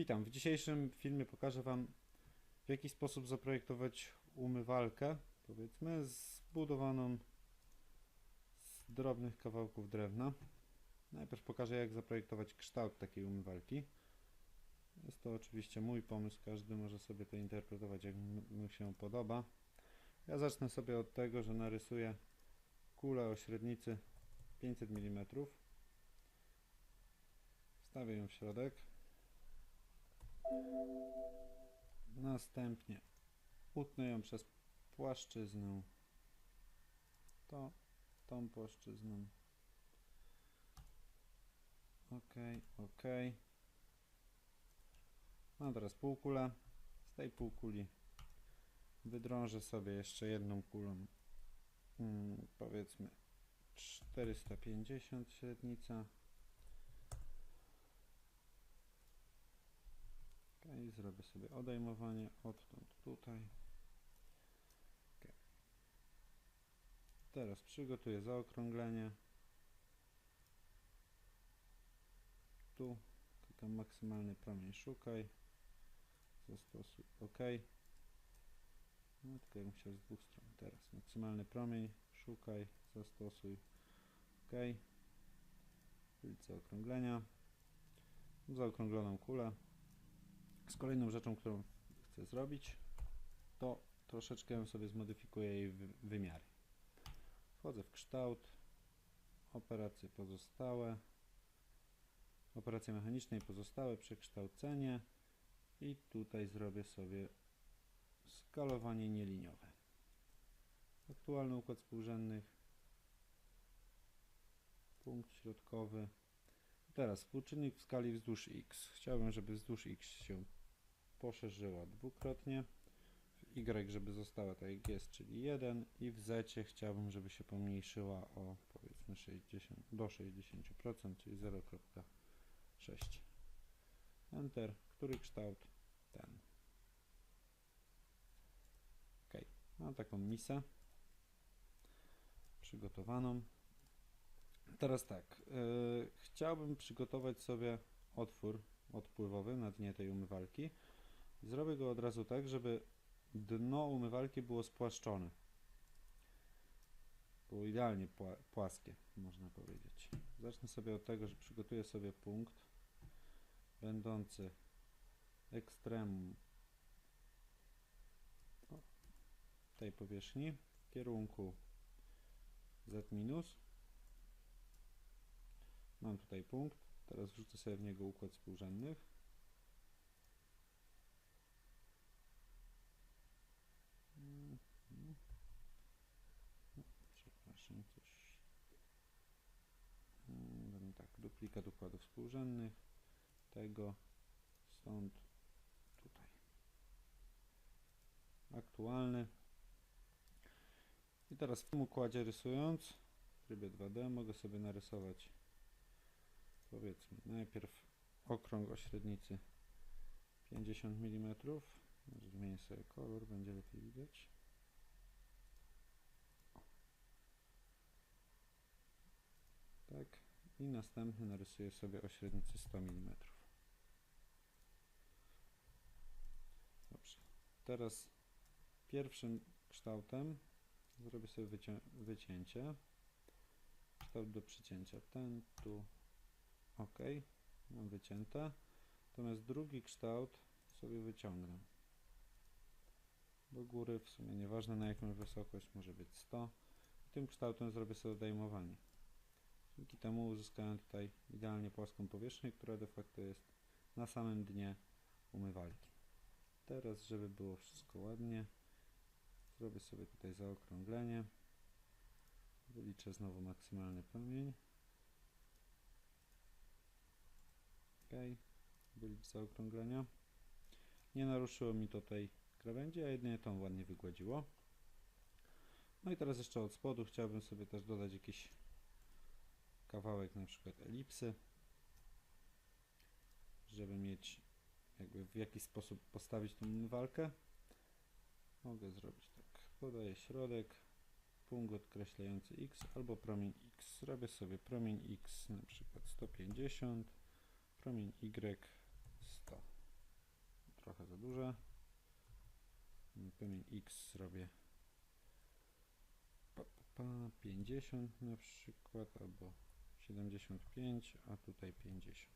Witam. W dzisiejszym filmie pokażę Wam w jaki sposób zaprojektować umywalkę, powiedzmy, zbudowaną z drobnych kawałków drewna. Najpierw pokażę jak zaprojektować kształt takiej umywalki. Jest to oczywiście mój pomysł, każdy może sobie to interpretować jak mu się podoba. Ja zacznę sobie od tego, że narysuję kulę o średnicy 500 mm. Wstawię ją w środek. Następnie utnę ją przez płaszczyznę. To, tą płaszczyzną. Ok, ok. Mam teraz półkulę. Z tej półkuli wydrążę sobie jeszcze jedną kulą. Hmm, powiedzmy 450 średnica. Ok, zrobię sobie odejmowanie odtąd tutaj. Ok. Teraz przygotuję zaokrąglenie. Tu klikam maksymalny promień szukaj. Zastosuj OK. No tylko ja chciał z dwóch stron. Teraz maksymalny promień szukaj, zastosuj OK. Wylicz zaokrąglenia. Zaokrągloną kulę. Z kolejną rzeczą, którą chcę zrobić, to troszeczkę sobie zmodyfikuję jej wy- wymiary. Wchodzę w kształt, operacje pozostałe, operacje mechaniczne i pozostałe, przekształcenie i tutaj zrobię sobie skalowanie nieliniowe. Aktualny układ współrzędnych, punkt środkowy. Teraz współczynnik w skali wzdłuż x. Chciałbym, żeby wzdłuż x się poszerzyła dwukrotnie. W y, żeby została tak jak jest, czyli 1 i w z chciałbym, żeby się pomniejszyła o powiedzmy 60, do 60%, czyli 0,6. Enter. Który kształt? Ten. Ok. Mam taką misę przygotowaną. Teraz tak. Yy, chciałbym przygotować sobie otwór odpływowy na dnie tej umywalki. Zrobię go od razu tak, żeby dno umywalki było spłaszczone. Było idealnie pła płaskie, można powiedzieć. Zacznę sobie od tego, że przygotuję sobie punkt będący ekstremum tej powierzchni w kierunku z minus. Mam tutaj punkt. Teraz wrzucę sobie w niego układ współrzędnych. Mhm. No, Przepraszam, coś. Mm, Będę tak, duplikat układów współrzędnych. Tego stąd tutaj. Aktualny. I teraz w tym układzie rysując w trybie 2D mogę sobie narysować powiedzmy najpierw okrąg o średnicy 50 mm zmienię sobie kolor, będzie lepiej widać tak i następny narysuję sobie o średnicy 100 mm dobrze. Teraz pierwszym kształtem zrobię sobie wycię wycięcie. Kształt do przycięcia. Ten tu ok mam wycięte. Natomiast drugi kształt sobie wyciągnę. Do góry w sumie nieważne na jaką wysokość może być 100 tym kształtem zrobię sobie odejmowanie dzięki temu uzyskałem tutaj idealnie płaską powierzchnię która de facto jest na samym dnie umywalki teraz żeby było wszystko ładnie Zrobię sobie tutaj zaokrąglenie. Wyliczę znowu maksymalny promień. OK. Wylicz zaokrąglenia. Nie naruszyło mi to tej krawędzi, a jedynie tą ładnie wygładziło. No i teraz jeszcze od spodu chciałbym sobie też dodać jakiś kawałek na przykład elipsy, żeby mieć jakby w jakiś sposób postawić tą walkę. Mogę zrobić tak. Podaję środek, punkt odkreślający x albo promień x. Zrobię sobie promień x na przykład 150, promień y 100. trochę za duże. Promień X pa, 50 na przykład, albo 75, a tutaj 50.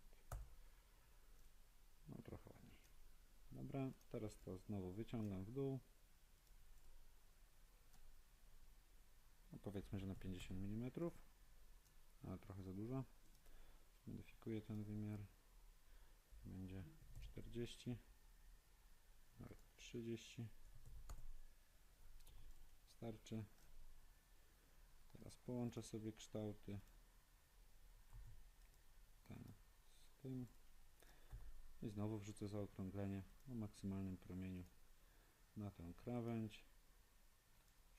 No trochę ładniej. Dobra, teraz to znowu wyciągam w dół. No powiedzmy, że na 50 mm, ale trochę za dużo. Modyfikuję ten wymiar. Będzie 40, nawet 30. Starczy. Teraz połączę sobie kształty. Ten z tym. I znowu wrzucę zaokrąglenie o maksymalnym promieniu na tę krawędź.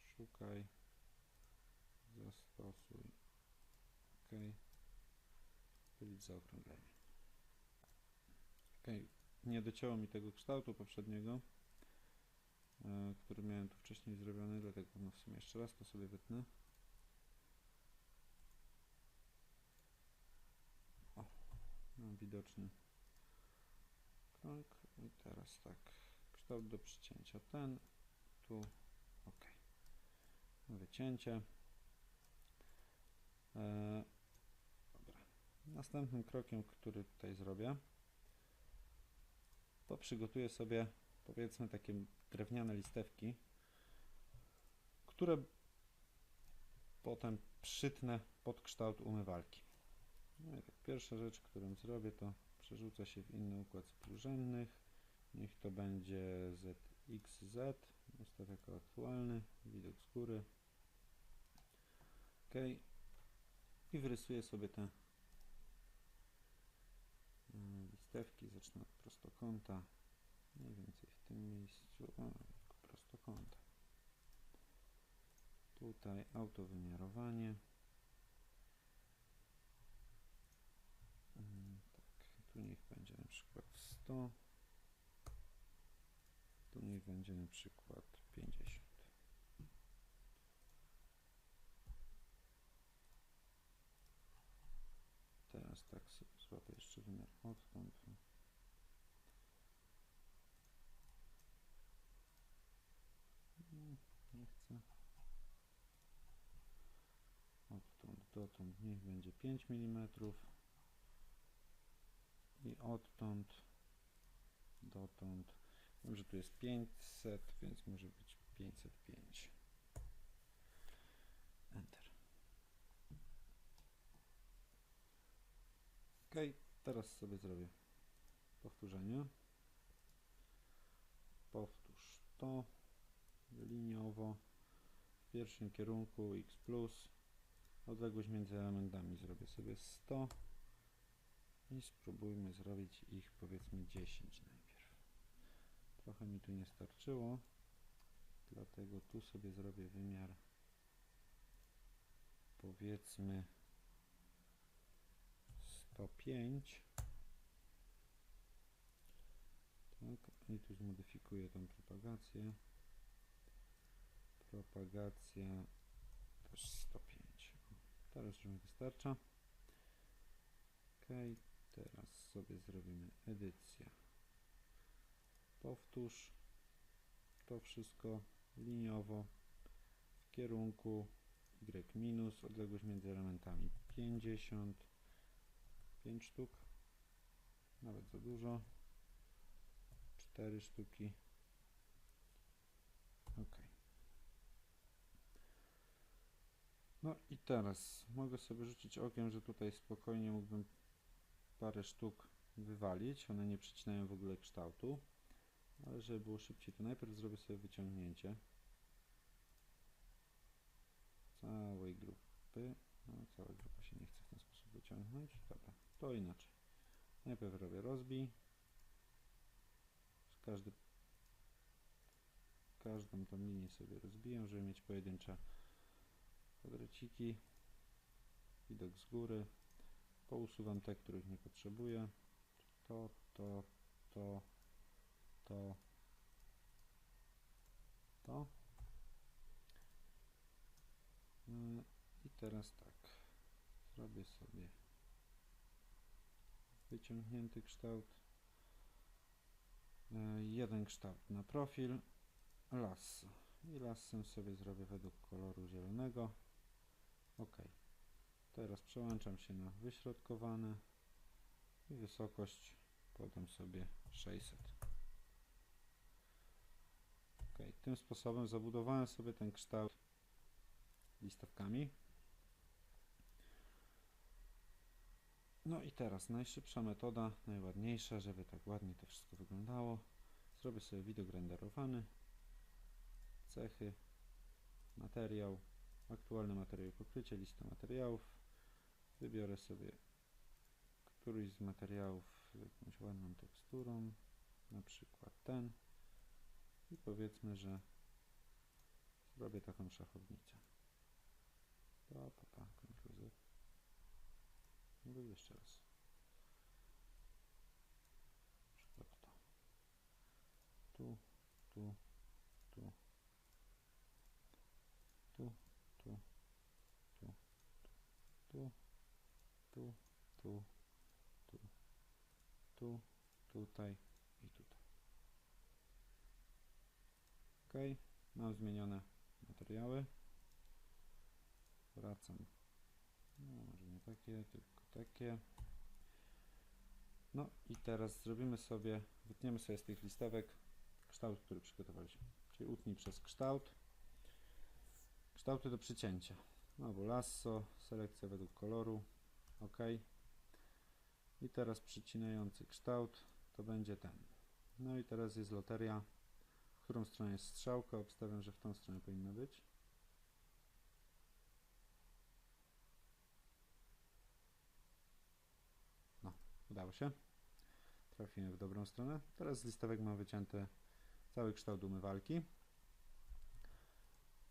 Szukaj. Zastosuj. OK. Wylicz zaokrąglenie. OK. Nie docięło mi tego kształtu poprzedniego, e, który miałem tu wcześniej zrobiony, dlatego no w sumie jeszcze raz to sobie wytnę. O, mam widoczny. Krąg i teraz tak, kształt do przycięcia. Ten, tu, ok, wycięcie. E, dobra. Następnym krokiem, który tutaj zrobię, to przygotuję sobie powiedzmy takie drewniane listewki, które potem przytnę pod kształt umywalki. Pierwsza rzecz, którą zrobię, to przerzucę się w inny układ sprężynnych. Niech to będzie ZXZ, ustawię jako aktualny, widok z góry. OK. I wyrysuję sobie te mm, listewki, zacznę od prostokąta, mniej więcej w tym miejscu, o, prostokąta. Tutaj autowymiarowanie. Mm, tu niech będzie na przykład 100. Tu niech będzie na przykład 50. Teraz tak sobie złapię jeszcze wymiar. Mm, Nie chcę. Odtąd dotąd niech będzie 5 mm i odtąd dotąd. Wiem, że tu jest 500, więc może być 505. Enter. Ok, teraz sobie zrobię powtórzenie. Powtórz to liniowo w pierwszym kierunku x plus odległość między elementami zrobię sobie 100 i spróbujmy zrobić ich powiedzmy 10 najpierw. Trochę mi tu nie starczyło, dlatego tu sobie zrobię wymiar powiedzmy 105 tak, i tu zmodyfikuję tą propagację. Propagacja też 105 teraz już mi wystarcza Teraz sobie zrobimy edycję. Powtórz to wszystko liniowo w kierunku y minus, odległość między elementami 50, 5 sztuk, nawet za dużo, 4 sztuki, ok. No i teraz mogę sobie rzucić okiem, że tutaj spokojnie mógłbym parę sztuk wywalić, one nie przycinają w ogóle kształtu, ale żeby było szybciej, to najpierw zrobię sobie wyciągnięcie całej grupy. No, cała grupa się nie chce w ten sposób wyciągnąć. Dobra, to inaczej. Najpierw robię rozbij. Każdy, każdą tą linię sobie rozbijam, żeby mieć pojedyncze kwadreciki. Widok z góry pousuwam te, których nie potrzebuję. To, to, to, to, to. Yy, I teraz tak, zrobię sobie wyciągnięty kształt. E, jeden kształt na profil, lasso. I lassem sobie zrobię według koloru zielonego. OK. Teraz przełączam się na wyśrodkowane i wysokość podam sobie 600. OK. Tym sposobem zabudowałem sobie ten kształt listawkami. No i teraz najszybsza metoda, najładniejsza, żeby tak ładnie to wszystko wyglądało. Zrobię sobie widok renderowany, cechy, materiał, aktualny materiał pokrycie, lista materiałów. Wybiorę sobie któryś z materiałów z jakąś ładną teksturą, na przykład ten i powiedzmy, że zrobię taką szachownicę. Pa, pa, pa, Z. No jeszcze raz. Przykład to. Tu, tu. Tu, tu, tu, tu, tu, tu, tu, tu, tutaj i tutaj. Ok, mam zmienione materiały. Wracam. No, może nie takie, tylko takie. No i teraz zrobimy sobie, wytniemy sobie z tych listewek kształt, który przygotowaliśmy. Czyli utnij przez kształt. Kształty do przycięcia. Albo lasso, selekcja według koloru. OK. I teraz przycinający kształt to będzie ten. No i teraz jest loteria. W którą stronę jest strzałka? Obstawiam, że w tą stronę powinna być. No, udało się. Trafiłem w dobrą stronę. Teraz z listewek mam wycięty cały kształt umywalki.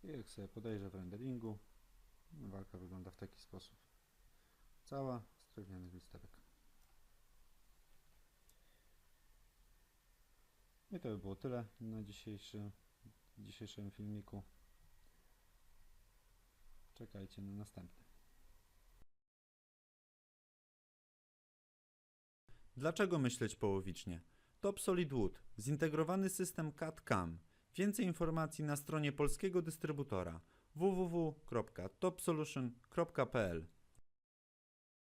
I jak sobie podejrzę w renderingu, umywalka wygląda w taki sposób. Cała z drewnianych listewek. I to by było tyle na dzisiejszy, dzisiejszym filmiku. Czekajcie na następny. Dlaczego myśleć połowicznie? Top Solid Wood, zintegrowany system CAD-CAM. Więcej informacji na stronie polskiego dystrybutora www.topsolution.pl